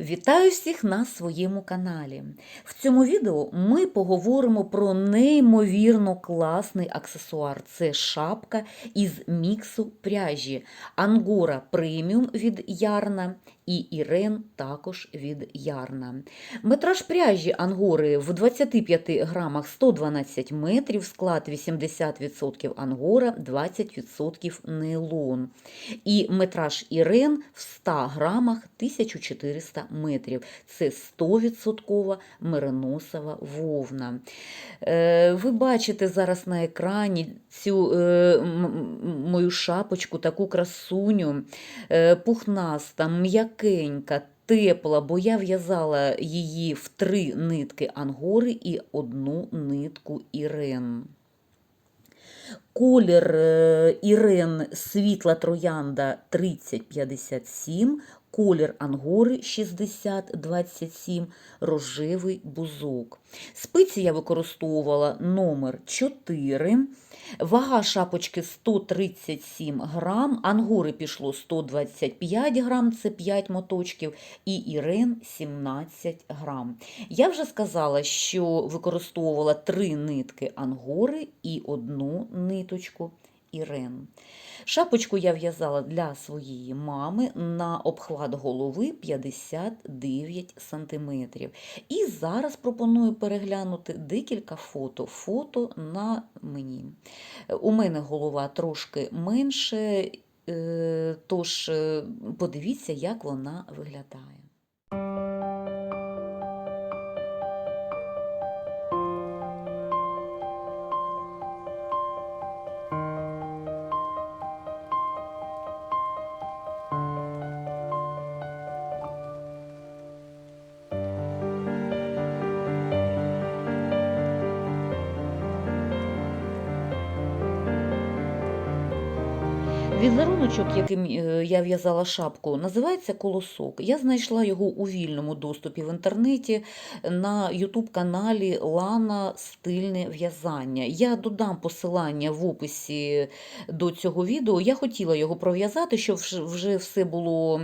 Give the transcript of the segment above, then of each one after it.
Вітаю всіх на своєму каналі. В цьому відео ми поговоримо про неймовірно класний аксесуар. Це шапка із міксу пряжі Ангора преміум від Ярна і Ірен також від Ярна. Метраж пряжі Ангори в 25 грамах 112 метрів, склад 80% ангора, 20% нейлон. І метраж Ірен в 100 грамах 1400 метрів. Це 100% мериносова вовна. Е, Ви бачите зараз на екрані цю е, мою шапочку, таку красуню, е, пухнаста, м'якенька. Тепла, бо я в'язала її в три нитки ангори і одну нитку ірен. Колір е, Ірен світла троянда 3057, колір ангори 6027, рожевий бузок. Спиці я використовувала номер 4. Вага шапочки 137 грам, ангори пішло 125 грам, це 5 моточків, і ірен 17 грам. Я вже сказала, що використовувала три нитки ангори і одну ниточку ірен. Шапочку я в'язала для своєї мами на обхват голови 59 см. І зараз пропоную переглянути декілька фото. Фото на мені. У мене голова трошки менше, е, тож е, подивіться, як вона виглядає. Візеруночок, яким е, я в'язала шапку, називається колосок. Я знайшла його у вільному доступі в інтернеті на ютуб-каналі Лана Стильне в'язання. Я додам посилання в описі до цього відео. Я хотіла його пров'язати, щоб вже все було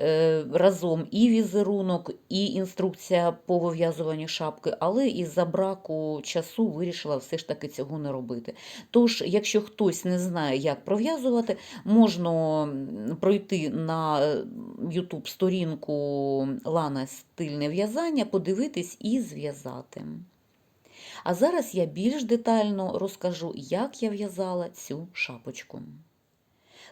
е, разом і візерунок, і інструкція по вив'язуванню шапки, але із-за браку часу вирішила все ж таки цього не робити. Тож, якщо хтось не знає, як пров'язувати, можна пройти на YouTube сторінку Лана Стильне в'язання, подивитись і зв'язати. А зараз я більш детально розкажу, як я в'язала цю шапочку.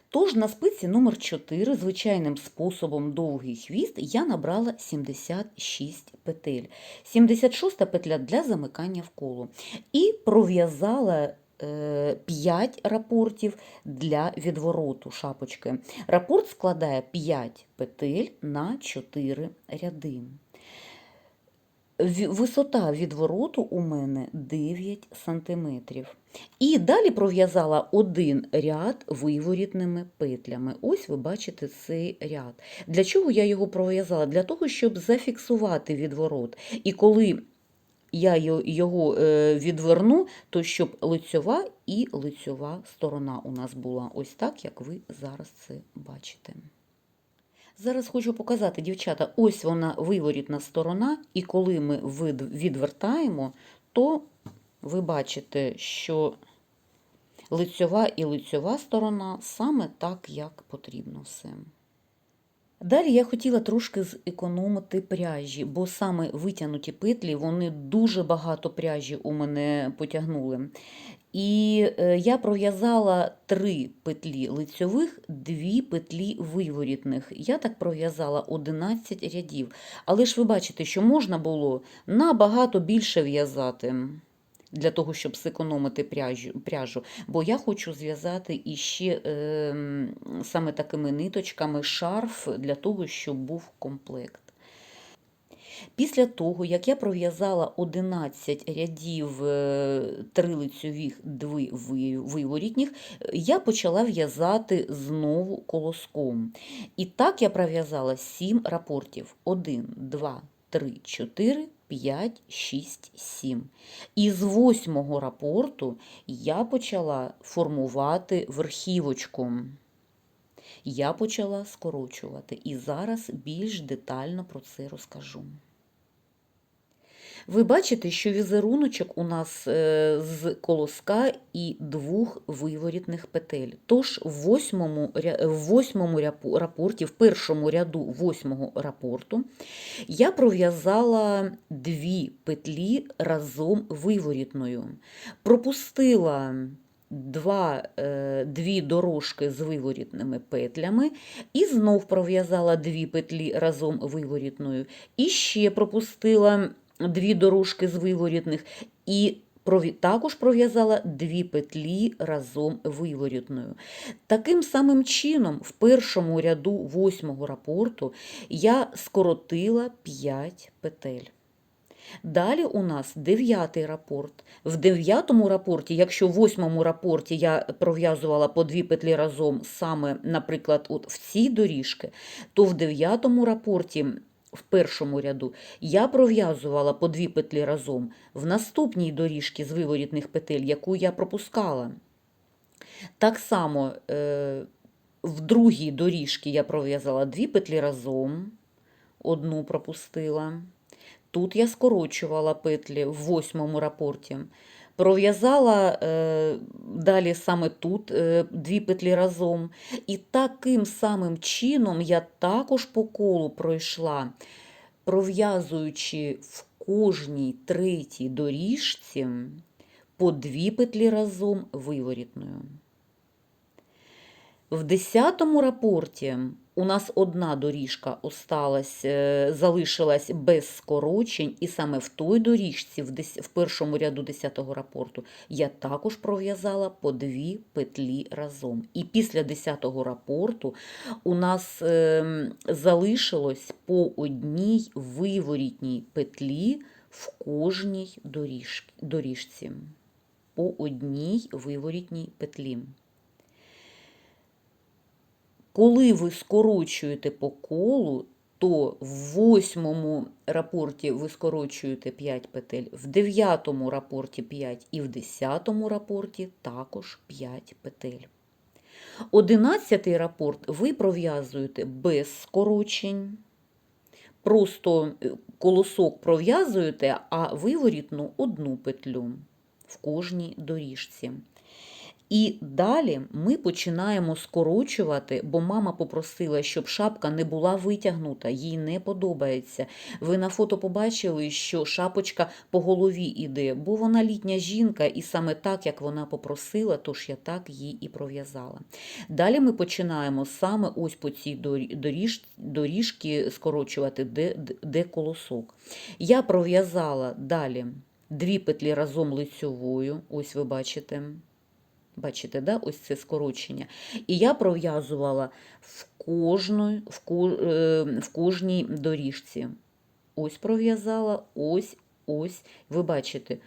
Тож на спиці номер 4 звичайним способом довгий хвіст я набрала 76 петель. 76 петля для замикання в коло. І пров'язала 5 рапортів для відвороту шапочки. Рапорт складає 5 петель на 4 ряди. Висота відвороту у мене 9 см. І далі пров'язала один ряд виворітними петлями. Ось ви бачите цей ряд. Для чого я його пров'язала? Для того, щоб зафіксувати відворот. І коли я його е, відверну, то щоб лицьова і лицьова сторона у нас була ось так, як ви зараз це бачите. Зараз хочу показати, дівчата, ось вона виворітна сторона, і коли ми відвертаємо, то ви бачите, що лицьова і лицьова сторона саме так, як потрібно все. Далі я хотіла трошки зекономити пряжі, бо саме витягнуті петлі, вони дуже багато пряжі у мене потягнули. І е, я пров'язала три петлі лицьових, дві петлі виворітних. Я так пров'язала 11 рядів. Але ж ви бачите, що можна було набагато більше в'язати для того, щоб зекономити пряжу. Бо я хочу зв'язати іще е, саме такими ниточками шарф для того, щоб був комплект. Після того, як я пров'язала 11 рядів е, три лицьових, виворітніх, я почала в'язати знову колоском. І так я пров'язала 7 рапортів. 1, 2, 3, 4, 5, 6, 7. І з восьмого рапорту я почала формувати верхівочку. Я почала скорочувати і зараз більш детально про це розкажу. Ви бачите, що візеруночок у нас е, з колоска і двох виворітних петель. Тож в восьмому, в восьмому рапорті, в першому ряду восьмого рапорту, я пров'язала дві петлі разом виворітною. Пропустила два, е, дві дорожки з виворітними петлями і знов пров'язала дві петлі разом виворітною. І ще пропустила дві дорожки з виворітних і також пров'язала дві петлі разом виворітною. Таким самим чином, в першому ряду восьмого рапорту я скоротила 5 петель. Далі у нас дев'ятий рапорт. В дев'ятому рапорті, якщо в восьмому рапорті я пров'язувала по дві петлі разом саме, наприклад, от в ці доріжки, то в дев'ятому рапорті, в першому ряду, я пров'язувала по дві петлі разом в наступній доріжці з виворітних петель, яку я пропускала. Так само е, в другій доріжці я пров'язала дві петлі разом, одну пропустила. Тут я скорочувала петлі в восьмому рапорті. Пров'язала е, далі саме тут е, дві петлі разом. І таким самим чином я також по колу пройшла, пров'язуючи в кожній третій доріжці по дві петлі разом виворітною. В десятому рапорті у нас одна доріжка осталась, е, залишилась без скорочень, і саме в той доріжці, в, першому ряду 10-го рапорту, я також пров'язала по дві петлі разом. І після 10-го рапорту у нас ем, залишилось по одній виворітній петлі в кожній доріжці. По одній виворітній петлі. Коли ви скорочуєте по колу, то в восьмому рапорті ви скорочуєте 5 петель, в дев'ятому рапорті 5 і в десятому рапорті також 5 петель. Одинадцятий рапорт ви пров'язуєте без скорочень. Просто е, колосок пров'язуєте, а виворітну одну петлю в кожній доріжці. І далі ми починаємо скорочувати, бо мама попросила, щоб шапка не була витягнута, їй не подобається. Ви на фото побачили, що шапочка по голові іде, бо вона літня жінка, і саме так, як вона попросила, тож я так їй і пров'язала. Далі ми починаємо саме ось по цій дорі- доріж, доріжки скорочувати, де, де колосок. Я пров'язала далі дві петлі разом лицьовою, ось ви бачите. Бачите, да? ось це скорочення. І я пров'язувала в, кожну, в, ко- е, в кожній доріжці. Ось пров'язала, ось, ось. Ви бачите,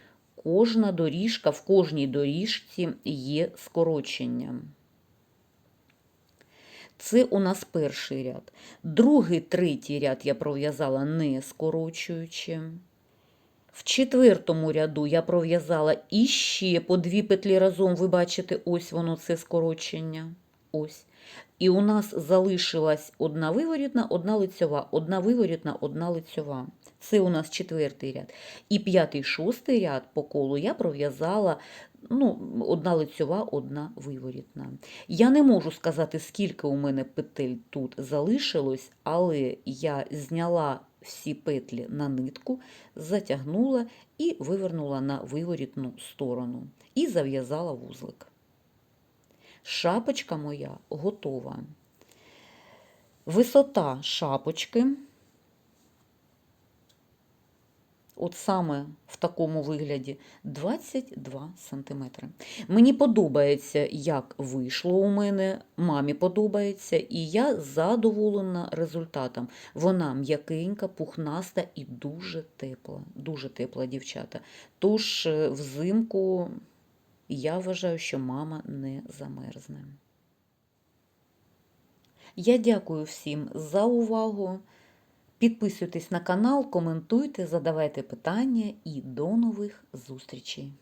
кожна доріжка, в кожній доріжці є скорочення. Це у нас перший ряд. Другий, третій ряд я пров'язала не скорочуючи. В четвертому ряду я пров'язала іще по дві петлі разом, ви бачите, ось воно це скорочення. Ось. І у нас залишилась одна виворітна, одна лицьова, одна виворітна, одна лицьова. Це у нас четвертий ряд. І п'ятий, шостий ряд по колу я пров'язала ну, одна лицьова, одна виворітна. Я не можу сказати, скільки у мене петель тут залишилось, але я зняла всі петлі на нитку, затягнула і вивернула на виворітну сторону. І зав'язала вузлик. Шапочка моя готова. Висота шапочки, от саме в такому вигляді, 22 см. Мені подобається, як вийшло у мене, мамі подобається, і я задоволена результатом. Вона м'якенька, пухнаста і дуже тепла. Дуже тепла дівчата. Тож е, взимку я вважаю, що мама не замерзне. Я дякую всім за увагу. Підписуйтесь на канал, коментуйте, задавайте питання і до нових зустрічей!